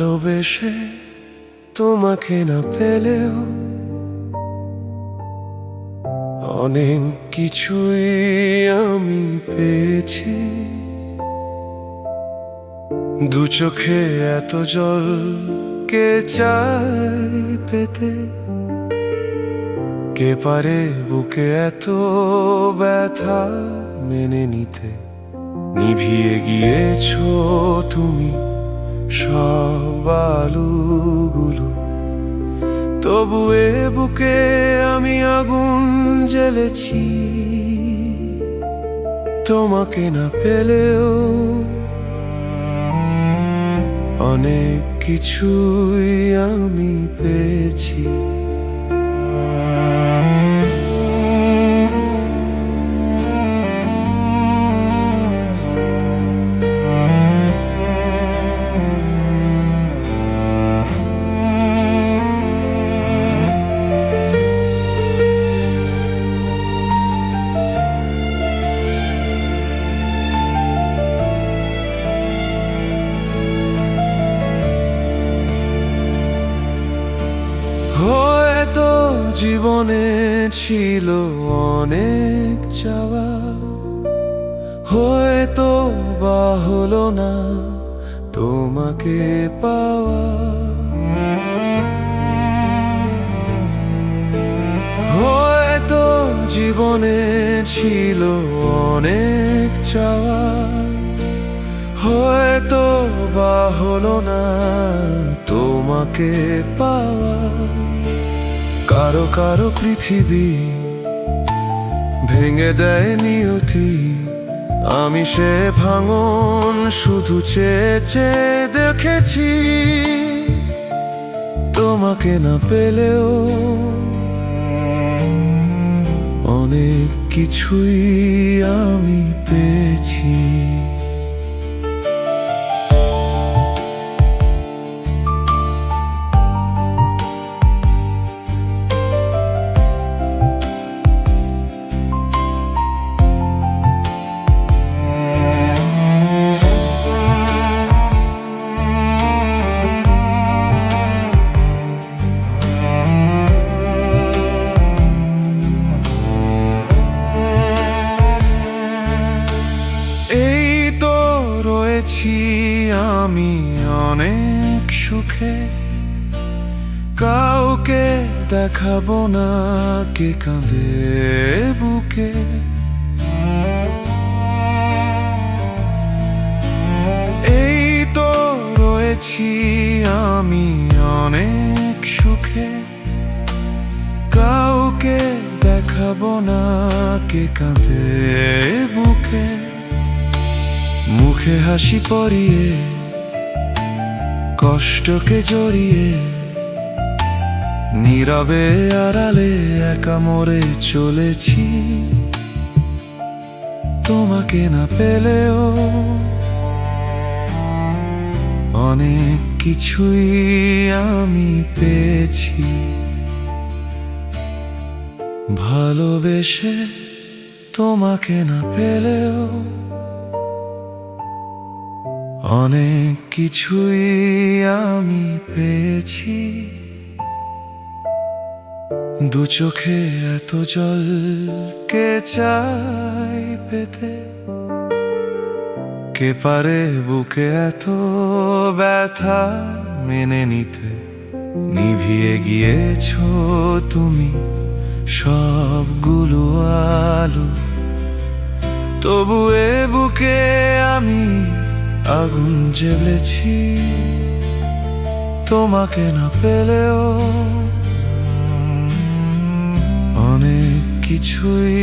ভালোবেসে তোমাকে না পেলেও অনেক কিছুই আমি পেয়েছি। দু চোখে এত জল কে চাই পেতে? কে পারে বুকে এত ব্যথা মেনে নিতে? নিভিয়ে গিয়েছো তুমি সব আলুগুলো তবু এ বুকে আমি আগুন জ্বেলেছি। তোমাকে না পেলেও অনেক কিছুই আমি পেয়েছি। জীবনে ছিল অনেক চাওয়া। হয়তো বা হলো না তোমাকে পাওয়া। হয়তো জীবনে ছিল অনেক চাওয়া। হয়তো বা হলো না তোমাকে পাওয়া। কারও কারও পৃথিবী ভেঙে দেয় নিয়তি। আমি সে ভাঙন শুধু চেয়ে দেখেছি। তোমাকে না পেলেও অনেক কিছুই আমি পেয়েছি। রয়েছি আমি অনেক সুখে। কাউকে দেখাবো না, কে কাঁদে বুকে। এই তো রয়েছি আমি অনেক সুখে। কাউকে দেখাবো না, কে কাঁদে মুখে হাসি পরিয়ে, কষ্টকে জড়িয়ে, নীরবে আড়ালে একা মরে চলেছি। তোমাকে না পেলেও অনেক কিছুই আমি পেয়েছি। ভালোবেসে তোমাকে না পেলেও অনেক কিছুই আমি পেয়েছি। দু চোখে এত জল কে চাই পেতে? কে পারে বুকে এত ব্যথা মেনে নিতে? নিভিয়ে গিয়েছো তুমি। আগুন জেলেছি তোমাকে না পেলেও। অনেক কিছুই